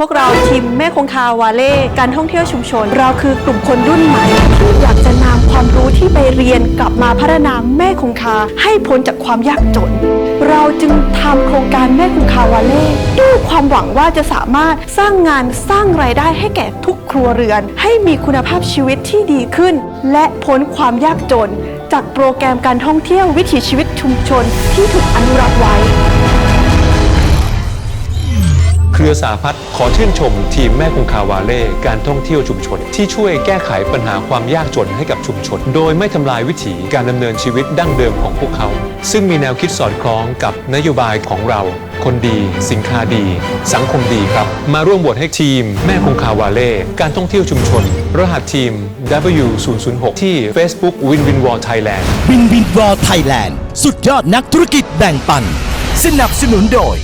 พวกเราทีมแม่คงคาวาเล่การท่องเที่ยวชุมชน เราคือกลุ่มคนรุ่นใหม่ที่อยากจะนำความรู้ที่ไปเรียนกลับมาพัฒนาแม่คงคาให้พ้นจากความยากจน เราจึงทำโครงการแม่คงคาวาเล่ด้วยความหวังว่าจะสามารถสร้างงานสร้างรายได้ให้แก่ทุกครัวเรือน ให้มีคุณภาพชีวิตที่ดีขึ้น และพ้นความยากจน จากโปรแกรมการท่องเที่ยววิถีชีวิตชุมชนที่ถูกอนุรักษ์ไว้ รือสาพัฒน์ขอชื่นชมทีมแม่คงคาวาเล่การท่องเที่ยวชุมชน ที่ช่วยแก้ไขปัญหาความยากจนให้กับชุมชน โดยไม่ทำลายวิถีการดำเนินชีวิตดั้งเดิมของพวกเขา ซึ่งมีแนวคิดสอดคล้องกับนโยบายของเรา คนดี สินค้าดี สังคมดีครับ มาร่วมบทให้ทีม แม่คงคาวาเล่การท่องเที่ยวชุมชน รหัสทีม W006 ที่ Facebook Win Win War Thailand บินบินวอลไทยแลนด์สุดยอดนักธุรกิจแบ่งปัน สนับสนุนโดย